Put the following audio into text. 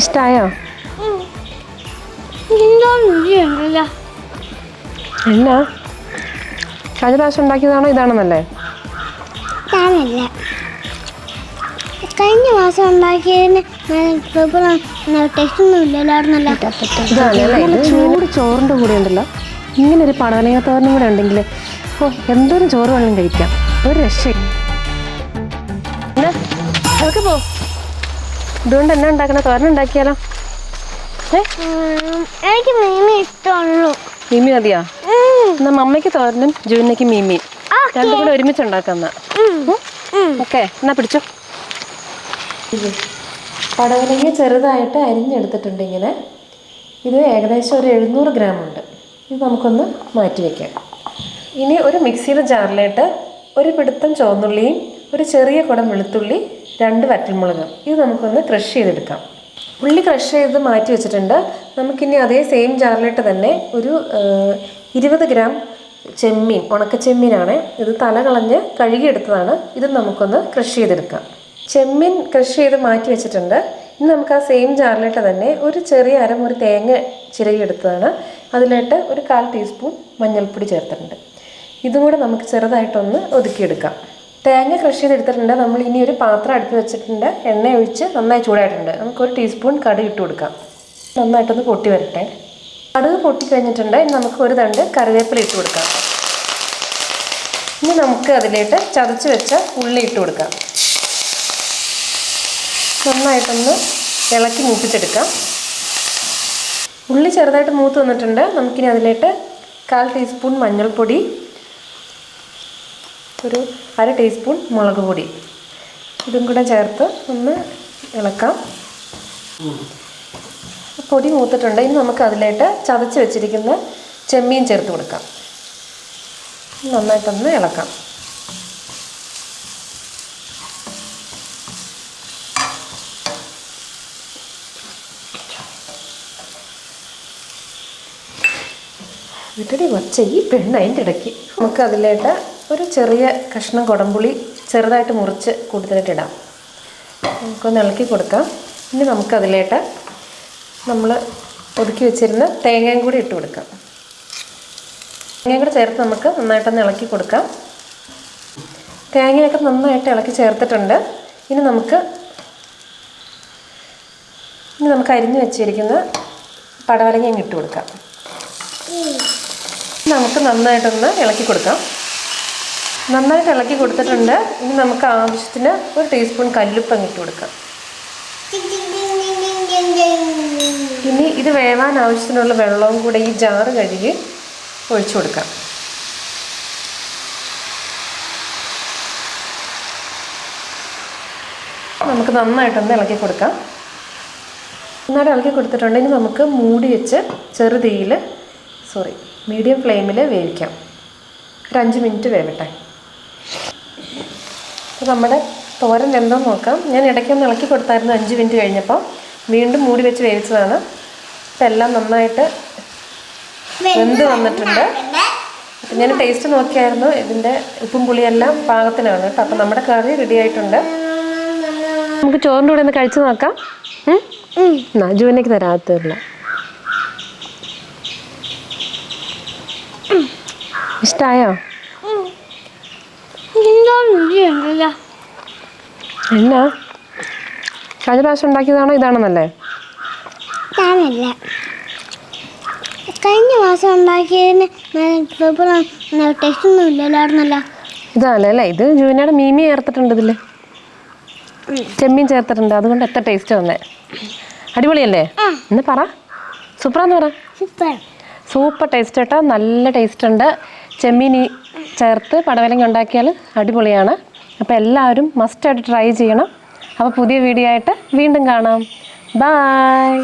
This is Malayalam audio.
ഇഷ്ടായോ? എന്നാ? കഴിഞ്ഞ പ്രാവശ്യം ഉണ്ടാക്കിയതാണോ ഇതാണെന്നല്ലേ? കഴിഞ്ഞ മാസം ഉണ്ടാക്കിയതിന് ടേസ്റ്റ് ഒന്നും ഇല്ലല്ലായിരുന്നല്ലോ ഇതാണല്ലേ ഇത് ചൂട് ചോറിന്റെ കൂടെ ഉണ്ടല്ലോ. ഇങ്ങനെ ഒരു പടവലങ്ങ തോരനും കൂടെ ഉണ്ടെങ്കിൽ ഓ എന്തോരം ചോറ് വേണമെങ്കിലും കഴിക്കാം. ഒരു രക്ഷ അതൊക്കെ പോ. ഇതുകൊണ്ട് എന്നാ ഉണ്ടാക്കണ? തോരൻ ഉണ്ടാക്കിയാലോ? എനിക്ക് മീമി ഇഷ്ടമുള്ളൂ. മീമി മതിയാ? എന്നാ മമ്മയ്ക്ക് തോരനും ജൂനയ്ക്ക് മീമി. രണ്ടും കൂടെ ഒരുമിച്ച് ഉണ്ടാക്കാം എന്നാ. ഉം, ഉം. ഓക്കെ എന്നാ പിടിച്ചോ. പടവലങ്ങ ചെറുതായിട്ട് അരിഞ്ഞെടുത്തിട്ടുണ്ട് ഇങ്ങനെ. ഇത് ഏകദേശം ഒരു എഴുന്നൂറ് ഗ്രാം ഉണ്ട്. ഇത് നമുക്കൊന്ന് മാറ്റി വയ്ക്കാം ഇനി ഒരു മിക്സിയുടെ ജാറിലായിട്ട് ഒരു പിടുത്തം ചുവന്നുള്ളിയും ഒരു ചെറിയ കുടം വെളുത്തുള്ളി രണ്ട് വറ്റൽമുളക്. ഇത് നമുക്കൊന്ന് ക്രഷ് ചെയ്തെടുക്കാം. ഉള്ളി ക്രഷ് ചെയ്ത് മാറ്റി വെച്ചിട്ടുണ്ട്. നമുക്കിനി അതേ സെയിം ജാറിലിട്ട് തന്നെ ഒരു ഇരുപത് ഗ്രാം ചെമ്മീൻ ഉണക്ക ചെമ്മീനാണ് ഇത് തല കളഞ്ഞ് കഴുകിയെടുത്തതാണ്. ഇത് നമുക്കൊന്ന് ക്രഷ് ചെയ്തെടുക്കാം. ചെമ്മീൻ ക്രഷ് ചെയ്ത് മാറ്റി വെച്ചിട്ടുണ്ട്. ഇനി നമുക്ക് ആ സെയിം ജാറിലിട്ട് തന്നെ ഒരു ചെറിയ അരമുറി തേങ്ങ ചിരകിയെടുത്തതാണ്. അതിലിട്ട് ഒരു കാൽ ടീസ്പൂൺ മഞ്ഞൾപ്പൊടി ചേർത്തിട്ടുണ്ട്. ഇതും കൂടെ നമുക്ക് ചെറുതായിട്ടൊന്ന് ഒതുക്കിയെടുക്കാം. തേങ്ങ ക്രഷ് ചെയ്തെടുത്തിട്ടുണ്ട്. നമ്മൾ ഇനി ഒരു പാത്രം അടുത്ത് വെച്ചിട്ടുണ്ട്. എണ്ണ ഒഴിച്ച് നന്നായി ചൂടായിട്ടുണ്ട്. നമുക്ക് ഒരു ടീസ്പൂൺ കടുക് ഇട്ട് കൊടുക്കാം. നന്നായിട്ടൊന്ന് പൊട്ടി വരട്ടെ. കടുക് പൊട്ടി കഴിഞ്ഞിട്ടുണ്ട്. ഇനി നമുക്ക് ഒരു തണ്ട് കറിവേപ്പില ഇട്ട് കൊടുക്കാം. ഇനി നമുക്ക് അതിലേക്ക് ചതച്ച് വെച്ച ഉള്ളി ഇട്ട് കൊടുക്കാം. നന്നായിട്ടൊന്ന് ഇളക്കി മൂപ്പിച്ചെടുക്കാം. ഉള്ളി ചെറുതായിട്ട് മൂത്ത് വന്നിട്ടുണ്ട്. നമുക്കിനി അതിലേക്ക് കാൽ ടീസ്പൂൺ മഞ്ഞൾപ്പൊടി ഒരു അര ടീസ്പൂൺ മുളക് പൊടി. ഇതും കൂടെ ചേർത്ത് ഒന്ന് ഇളക്കാം. പൊടി മൂത്തിട്ടുണ്ട്. ഇനി നമുക്ക് അതിലേക്ക് ചതച്ച് വെച്ചിരിക്കുന്ന ചെമ്മീൻ ചേർത്ത് കൊടുക്കാം. നന്നായിട്ടൊന്ന് ഇളക്കാം. വീട്ടിൽ വച്ച ഈ പെണ്ണ് അതിന്റെ ഇടയ്ക്ക്. നമുക്ക് അതിലേക്ക് ഒരു ചെറിയ കഷ്ണം കുടംപുളി ചെറുതായിട്ട് മുറിച്ച് കൂടുതലായിട്ടിടാം നമുക്കൊന്ന് ഇളക്കി കൊടുക്കാം. ഇനി നമുക്കതിലേട്ട് നമ്മൾ ഒതുക്കി വെച്ചിരുന്ന തേങ്ങയും കൂടി ഇട്ട് കൊടുക്കാം. തേങ്ങയും കൂടി ചേർത്ത് നമുക്ക് നന്നായിട്ടൊന്ന് ഇളക്കി കൊടുക്കാം. തേങ്ങയൊക്കെ നന്നായിട്ട് ഇളക്കി ചേർത്തിട്ടുണ്ട്. ഇനി നമുക്ക് ഇനി നമുക്ക് അരിഞ്ഞു വെച്ചിരിക്കുന്ന പടവലങ്ങ അങ്ങ് ഇട്ട് കൊടുക്കാം. നമുക്ക് നന്നായിട്ടൊന്ന് ഇളക്കി കൊടുക്കാം. നന്നായിട്ട് ഇളക്കി കൊടുത്തിട്ടുണ്ട്. ഇനി നമുക്ക് ആവശ്യത്തിന് ഒരു ടീസ്പൂൺ കല്ലുപ്പ് ഇട്ട് കൊടുക്കാം. ഇനി ഇത് വേവാൻ ആവശ്യത്തിനുള്ള വെള്ളവും കൂടെ ഈ ജാറ് കഴുകി ഒഴിച്ചു കൊടുക്കാം. നമുക്ക് നന്നായിട്ടൊന്ന് ഇളക്കി കൊടുക്കാം. നന്നായിട്ട് ഇളക്കി കൊടുത്തിട്ടുണ്ട്. ഇനി നമുക്ക് മൂടി വെച്ച് ചെറുതീയിൽ സോറി മീഡിയം ഫ്ലെയിമിൽ വേവിക്കാം. ഒരു അഞ്ച് മിനിറ്റ് വേവട്ടെ. നമ്മുടെ തോരൻ എന്തോ നോക്കാം. ഞാൻ ഇടയ്ക്കൊന്ന് ഇളക്കി കൊടുത്തായിരുന്നു അഞ്ച് മിനിറ്റ് കഴിഞ്ഞപ്പോൾ. വീണ്ടും മൂടി വെച്ച് വേവിച്ചതാണ്. അപ്പം എല്ലാം നന്നായിട്ട് വെന്ത് വന്നിട്ടുണ്ട്. അപ്പം ഞാൻ ടേസ്റ്റ് നോക്കിയായിരുന്നു. ഇതിന്റെ ഉപ്പും പുളിയെല്ലാം പാകത്തിനാണ് കേട്ടോ. അപ്പം നമ്മുടെ കറി റെഡി ആയിട്ടുണ്ട്. നമുക്ക് ചോറിന്റെ കൂടെ ഒന്ന് കഴിച്ചു നോക്കാം. ജൂനയ്ക്ക് തരാത്തില്ല രുചിയുണ്ടല്ലോ എന്നാ? കഴിഞ്ഞ പ്രാവശ്യം ഉണ്ടാക്കിയതാണോ ഇതാണെന്നല്ലേ? താനല്ല കഴിഞ്ഞ മാസം ഉണ്ടാക്കിയതിന് ടേസ്റ്റ് ഒന്നും ഇല്ലല്ലായിരുന്നല്ലോ ഇതാണല്ലേ അല്ലേ? ഇത് ജൂനിയുടെ മീമി ചേർത്തിട്ടുണ്ട് ഇതിൽ. ചെമ്മീൻ ചേർത്തിട്ടുണ്ട്. അതുകൊണ്ട് എത്ര ടേസ്റ്റ് വന്നേ. അടിപൊളിയല്ലേ? എന്നാ എന്ന് പറ. സൂപ്പറാന്ന് പറ. സൂപ്പർ. സൂപ്പർ ടേസ്റ്റ് കേട്ടോ. നല്ല ടേസ്റ്റ് ഉണ്ട്. ചെമ്മീൻ ചേർത്ത് പടവലങ്ങ ഉണ്ടാക്കിയാൽ അടിപൊളിയാണ്. അപ്പോൾ എല്ലാവരും മസ്റ്റായിട്ട് ട്രൈ ചെയ്യണം. അപ്പോൾ പുതിയ വീഡിയോ ആയിട്ട് വീണ്ടും കാണാം. ബായ്